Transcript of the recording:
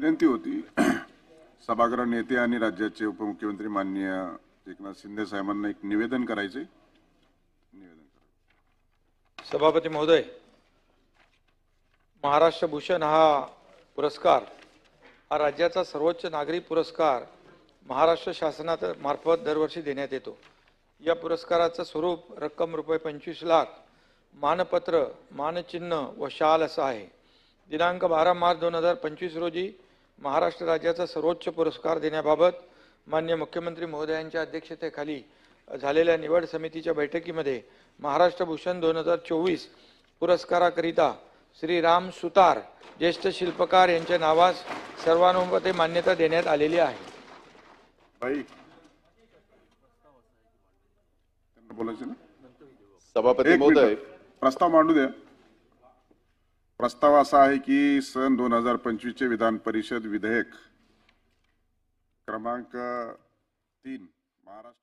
विनंती होती. सभागृह नेते आणि राज्याचे उपमुख्यमंत्री माननीय एकनाथ शिंदे साहेबांना एक निवेदन करायचे निवेदन करा सभापती महोदय महाराष्ट्र भूषण हा पुरस्कार हा राज्याचा सर्वोच्च नागरी पुरस्कार महाराष्ट्र शासनात मार्फत दरवर्षी देण्यात येतो. या पुरस्काराचं स्वरूप रक्कम रुपये पंचवीस लाख मानपत्र मानचिन्ह व शाल असं आहे. दिनांक बारा मार्च दोन हजार पंचवीस रोजी महाराष्ट्र राज्याचा सर्वोच्च पुरस्कार देण्याबाबत मान्य मुख्यमंत्री महोदयांच्या अध्यक्षतेखाली झालेल्या निवड समितीच्या बैठकीमध्ये महाराष्ट्र भूषण दोन हजार चोवीस पुरस्काराकरिता श्री राम सुतार ज्येष्ठ शिल्पकार यांच्या नावास सर्वानुमते मान्यता देण्यात आलेली आहे. सभापती महोदय. प्रस्ताव मांडू द्या. प्रस्ताव असा आहे की सन दोन हजार पंचवीसचे विधान परिषद विधेयक क्रमांक तीन महाराष्ट्र